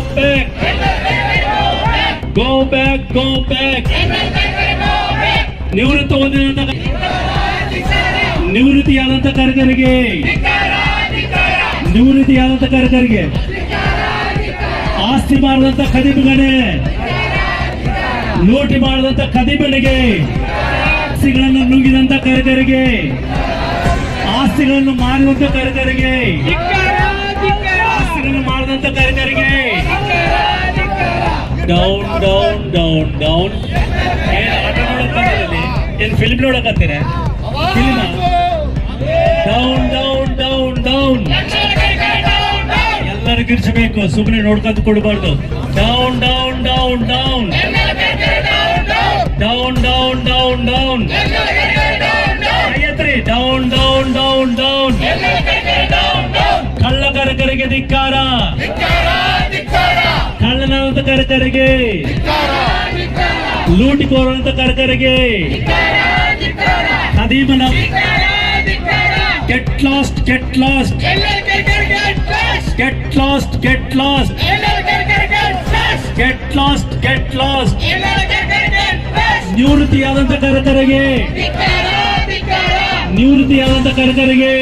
Back go back, go back. ನಿವೃತ್ತ ಹೊಂದಿದಂತ ನಿವೃತ್ತಿಯಾದಂತ ಕಾರ್ಯಕರಿಗೆ. ನಿವೃತ್ತಿಯಾದಂತ ಕಾರ್ಯಕರಿಗೆ. ಆಸ್ತಿ ಮಾಡಿದಂತ ಖದೀಮಗಣೆ ಲೂಟಿ ಮಾಡಿದಂತ ಖದೀಮನಿಗೆ ಆಸ್ತಿಗಳನ್ನು ನುಂಗಿದಂತ ಕಾರ್ಯಕರಿಗೆ. ಆಸ್ತಿಗಳನ್ನು ಮಾರಿದಂತ ಕಾರ್ಯಕರಿಗೆ. ಆಸ್ತಿಗಳನ್ನು ಮಾಡಿದಂತ ಕಾರ್ಯಕರಿಗೆ. ಡೌನ್ ಡೌನ್ ಡೌನ್ ಡೌನ್ ಏನು ಆಟ ನೋಡಕ್ಕಂತೀರಲ್ಲಿ ಏನ್ film ನೋಡಕತ್ತೀರ film down down down down ಎಲ್ಲರೂ ಗಿರ್ಸಬೇಕು ಸುಮ್ಮನೆ ನೋಡ್ಕೊಂತ ಕೊಡಬಾರ್ದು down down down down down down down down down down down down ಕರಕರಿಗೆ ಧಿಕ್ಕಾರ. ಕಳ್ಳನಾದಂತ ಕರಕರಿಗೆ ಲೂಟಿಕೋರಂತ ಕರಕರಿಗೆ ಖದೀಮನ get lost get lost get lost get lost get lost get lost ನಿವೃತ್ತಿಯಾದಂತ ಕರಕರಿಗೆ ನಿವೃತ್ತಿಯಾದಂತ ಕರಕರಿಗೆ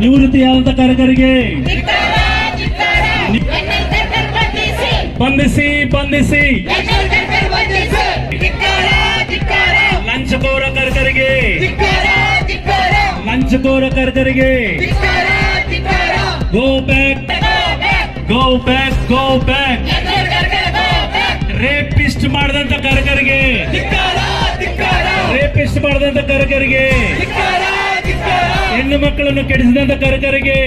ನಿವೃತ್ತಿಯಾದಂತ ಕಾರ್ಯಕರಿಗೆ? ಬಂಧಿಸಿ ಬಂಧಿಸಿ. ಲಂಚಕೋರ ಕಾರ್ಯಕರಿಗೆ. ಲಂಚಕೋರ ಕಾರ್ಯಕರಿಗೆ. Go back go back go back rapist ಮಾಡಿದಂತ ಕಾರ್ಯಕರಿಗೆ. ರೇಪಿಸ್ಟ್ ಮಾಡಿದಂತ ಕರಕರಿಗೆ ಮಕ್ಕಳನ್ನು ಕೆಡಿಸಿದಂತ ಕರ್ಕರಿಗೆ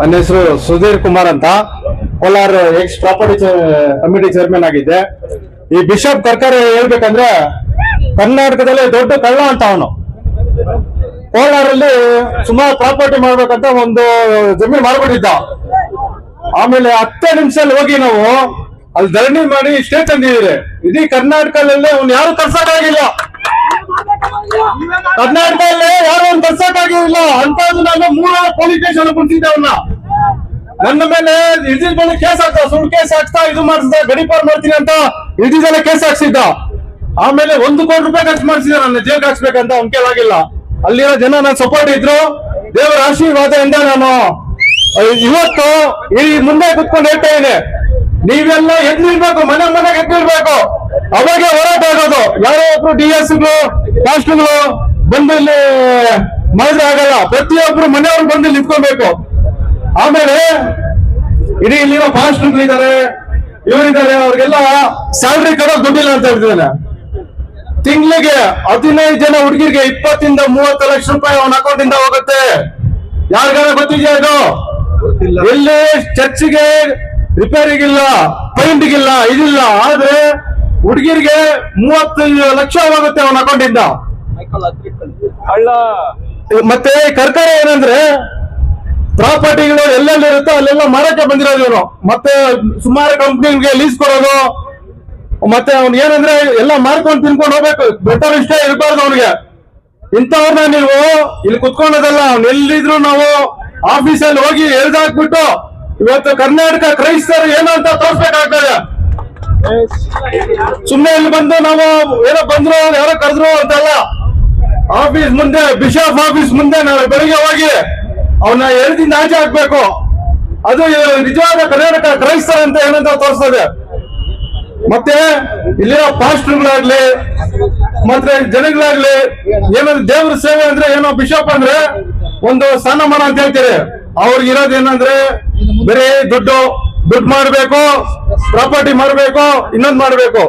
ನನ್ನ ಹೆಸರು ಸುಧೀರ್ ಕುಮಾರ್ ಅಂತ. Kolar ex property committee chairman ಆಗಿದ್ದೆ. ಈ ಬಿಷಪ್ ಕರ್ಕರೆ ಹೇಳ್ಬೇಕಂದ್ರೆ ಕರ್ನಾಟಕದಲ್ಲಿ ದೊಡ್ಡ ಕಳ್ಳ ಅಂತ ಅವನು. ಕೋಲಾರಲ್ಲಿ ಸುಮಾರು ಪ್ರಾಪರ್ಟಿ ಮಾಡ್ಬೇಕಂತ ಒಂದು ಜಮೀನು ಮಾಡ್ಬಿಟ್ಟಿದ್ದ. ಆಮೇಲೆ ಹತ್ತೇ ನಿಮಿಷದಲ್ಲಿ ಹೋಗಿ ನಾವು ಅಲ್ಲಿ ಧರಣಿ ಮಾಡಿ ಇಷ್ಟೇ ತಂದಿದ್ದಾರೆ. ಇಡೀ ಕರ್ನಾಟಕದಲ್ಲೇ ಅವ್ನು ಯಾರು ತರ್ಸಕ್ಕಾಗಿಲ್ಲ. ಕರ್ನಾಟಕದಲ್ಲೇ ಯಾರು ಅವ್ನು ತರ್ಸಕ್ಕಾಗಿಲ್ಲ. ಅಂತ ನಾನು ಮೂರ ಪೊಲೀಸ್ ಸ್ಟೇಷನ್ ಕುಂತಿದ್ದೆ ಅವನ್ನ ನನ್ನ ಮೇಲೆ ಇಡೀ ಮೇಲೆ ಕೇಸ್ ಹಾಕ್ತಾ, ಸುಳ್ಳು ಕೇಸ್ ಹಾಕ್ತಾ, ಇದು ಮಾಡಿಸ್ದ ಗಡಿಪಾರ್ ಮಾಡ್ತೀನಿ ಅಂತ ಇದಿದೆಲ್ಲ ಕೇಸ್ ಹಾಕ್ಸಿದ್ದ. ಆಮೇಲೆ ಒಂದು ಕೋಟಿ ರೂಪಾಯಿ ಖರ್ಚು ಮಾಡಿಸಿದ ನನ್ನ ಜೇಲ್ಗೆ ಹಾಕ್ಸ್ಬೇಕಂತ ಅವ್ನ ಕೇಳಾಗಿಲ್ಲ. ಅಲ್ಲಿರೋ ಜನ ನನ್ನ ಸಪೋರ್ಟ್ ಇದ್ರು. ದೇವರ ಆಶೀರ್ವಾದದಿಂದ ನಾನು ಇವತ್ತು ಈ ಮುಂದೆ ಕುತ್ಕೊಂಡು ಹೇಳ್ತಾ ಇದ್ದೇನೆ. ನೀವೆಲ್ಲ ಎದ್ದಿರ್ಬೇಕು ಮನೆ ಮನೆಗೆ ಎದ್ದಿರ್ಬೇಕು ಅವಾಗೆ ಹೋರಾಟ ಆಗೋದು ಯಾರೋ ಒಬ್ರು ಡಿ ಎಸ್ ಕಾಸ್ಟ್ಗಳು ಬಂದು ಇಲ್ಲಿ ಮಾಡಿದ್ರೆ ಆಗಲ್ಲ. ಪ್ರತಿಯೊಬ್ರು ಮನೆಯವ್ರು ಬಂದು ನಿಂತ್ಕೊಬೇಕು. ಆಮೇಲೆ ಇಡೀ ಇಲ್ಲಿರೋ ಇದ್ದಾರೆ ಇವರಿದ್ದಾರೆ ಅವ್ರಿಗೆಲ್ಲ ಸ್ಯಾಲ್ರಿ ಕಡೋ ದುಡ್ಡಿಲ್ಲ ಅಂತ ಹೇಳ್ತಿದ್ದಾನೆ. ತಿಂಗಳಿಗೆ ಹದಿನೈದು ಜನ ಹುಡುಗಿರಿಗೆ ಇಪ್ಪತ್ತಿಂದ ಮೂವತ್ತು ಲಕ್ಷ ರೂಪಾಯಿ ಅವನ ಅಕೌಂಟ್ ಇಂದ ಹೋಗುತ್ತೆ. ಯಾರಿಗಾರ ಗೊತ್ತಿದೆಯಾ ಇದು? ಇಲ್ಲಿ ಚರ್ಚಿಗೆ ರಿಪೇರಿಗಿಲ್ಲ ಪೈಂಟ್ಗಿಲ್ಲ ಇದಿಲ್ಲ ಆದ್ರೆ ಹುಡುಗಿರಿಗೆ ಮೂವತ್ತೈದು ಲಕ್ಷ ಆಗುತ್ತೆ ಅವನ ಅಕೌಂಟ್ ಇಂದ ಮತ್ತೆ ಕರ್ಕರ ಏನಂದ್ರೆ ಪ್ರಾಪರ್ಟಿಗಳು ಎಲ್ಲೆಲ್ಲಿ ಇರುತ್ತೋ ಅಲ್ಲೆಲ್ಲ ಮಾರಕ್ಕೆ ಬಂದಿರೋದು ಇವನು. ಮತ್ತೆ ಸುಮಾರು ಕಂಪ್ನಿಗೆ ಲೀಸ್ ಕೊಡೋದು ಮತ್ತೆ ಅವ್ನು ಏನಂದ್ರೆ ಎಲ್ಲ ಮಾರ್ಕೊಂಡು ತಿನ್ಕೊಂಡು ಹೋಗ್ಬೇಕು. ಬೆಟರ್ ಇಷ್ಟ ಇರಬಾರ್ದು ಅವನಿಗೆ. ಇಂಥವ್ರನ್ನ ನೀವು ಇಲ್ಲಿ ಕುತ್ಕೊಂಡೋದಲ್ಲ ಅವ್ನು ಎಲ್ಲಿದ್ರು ನಾವು ಆಫೀಸಲ್ಲಿ ಹೋಗಿ ಎಳ್ದಾಕ್ಬಿಟ್ಟು ಇವತ್ತು ಕರ್ನಾಟಕ ಕ್ರೈಸ್ತರು ಏನು ಅಂತ ತೋರ್ಸ್ಬೇಕಾಗ್ತದೆ. ಸುಮ್ಮನೆ ಇಲ್ಲಿ ಬಂದು ನಾವು ಏನೋ ಬಂದ್ರು, ಯಾರೋ ಕರೆದ್ರು ಅಂತಲ್ಲ. ಆಫೀಸ್ ಮುಂದೆ, ಬಿಷಪ್ ಆಫೀಸ್ ಮುಂದೆ ನಾವು ಬೆಳಿಗ್ಗೆ ಹೋಗಿ ಅವನ್ನ ಎಳ್ದಿಂದ ಆಚೆ ಹಾಕ್ಬೇಕು. ಅದು ನಿಜವಾದ ಕರ್ನಾಟಕ ಕ್ರೈಸ್ತರ್ ಅಂತ ಏನಂತ ತೋರಿಸ್ತದೆ. ಮತ್ತೆ ಇಲ್ಲಿರೋ ಪಾಸ್ಟರ್ಗಳಾಗ್ಲಿ, ಮತ್ತೆ ಜನಗಳಾಗ್ಲಿ ಏನಂದ್ರೆ ದೇವ್ರ ಸೇವೆ ಅಂದ್ರೆ ಏನೋ ಬಿಷಪ್ ಅಂದ್ರೆ ಒಂದು ಸ್ಥಾನಮಾನ ಅಂತ ಹೇಳ್ತೀರಿ. ಅವ್ರಿಗೆ ಇರೋದು ಏನಂದ್ರೆ ಬರೀ ದುಡ್ಡು ದುಡ್ಡು ಮಾಡಬೇಕು ಪ್ರಾಪರ್ಟಿ ಮಾಡಬೇಕು, ಇನ್ನೊಂದು ಮಾಡಬೇಕು.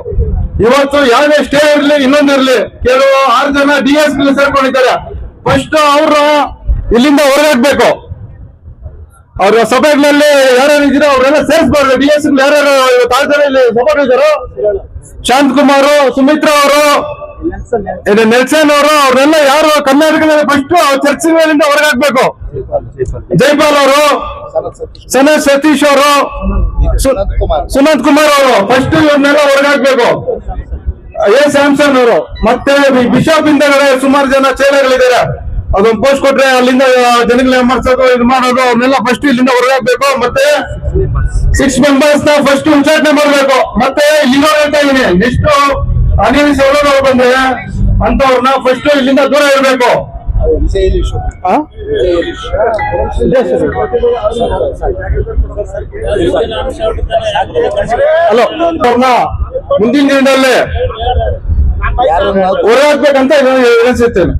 ಇವತ್ತು ಯಾವುದೇ ಸ್ಟೇ ಇರ್ಲಿ, ಇನ್ನೊಂದು ಇರ್ಲಿ. ಕೆಲವು ಆರು ಜನ ಡಿ ಎಸ್ ಪಿ ಸೇರ್ಕೊಂಡಿದ್ದಾರೆ. ಫಸ್ಟ್ ಅವರು ಇಲ್ಲಿಂದ ಹೊರಗಾಕ್ಬೇಕು. ಅವ್ರ ಸಭೆಗಳಲ್ಲಿ ಯಾರ್ಯಾರು ಇದ್ದೀರೋ ಅವ್ರೆಲ್ಲ ಸೇರಿಸಬಾರ್ದು ಡಿ ಎಸ್ ಯಾರ್ಯಾರು ಇವತ್ತು ಆರು ಜನ ಇಲ್ಲಿ ಶಾಂತ್ ಕುಮಾರ್, ಸುಮಿತ್ರಾ ಅವರು, ಇದು ನೆಲ್ಸನ್ ಅವರು, ಅವ್ರನ್ನೆಲ್ಲ ಯಾರು ಕರ್ನಾಟಕದಲ್ಲಿ ಫಸ್ಟ್ ಚರ್ಚಿನಿಂದ ಹೊರಗಾಕ್ಬೇಕು. ಜೈಪಾಲ್ ಅವರು ಸನತ್ ಸತೀಶ್ ಅವರು. ಸುಮಂತ್ ಸುನಂತ್ ಕುಮಾರ್. ಅವರು. ಫಸ್ಟ್ ಇವ್ರನ್ನೆಲ್ಲ ಹೊರಗಾಕ್ಬೇಕು. ಎ. ಸ್ಯಾಮ್ಸನ್ ಅವರು. ಮತ್ತೆ ಬಿಷಪ್ ಇಂದ ಸುಮಾರು ಜನ ಚೇಲಗಳಿದ್ದಾರೆ ಅದೊಂದು ಪೋಸ್ಟ್ ಕೊಟ್ರೆ ಅಲ್ಲಿಂದ ಜನಗಳ ಮಾಡ್ಸೋದು ಇದು ಮಾಡೋದು ಅವ್ರನ್ನೆಲ್ಲ ಫಸ್ಟ್ ಇಲ್ಲಿಂದ ಹೊರಗಾಕ್ಬೇಕು. ಮತ್ತೆ ಸಿಕ್ಸ್ ಮೆಂಬರ್ಸ್ನ ಫಸ್ಟ್ ಉಚ್ಚಾಟನೆ ಮಾಡ್ಬೇಕು. ಮತ್ತೆ ಇಲ್ಲಿರೋ ಹೇಳ್ತಾ ಇದೀನಿ ನೆಕ್ಸ್ಟ್ ಅನಿಲ್ ಸೌಲಭ್ಯ ಬಂದ್ರೆ ಅಂತವ್ರನ್ನ ಫಸ್ಟ್ ಇಲ್ಲಿಂದ ದೂರ ಇರಬೇಕು. ಹಲೋ ಅವ್ರನ್ನ ಮುಂದಿನ ದಿನದಲ್ಲಿ ಹೊರಹಾಕ್ಬೇಕಂತ ಅನಿಸುತ್ತೇನೆ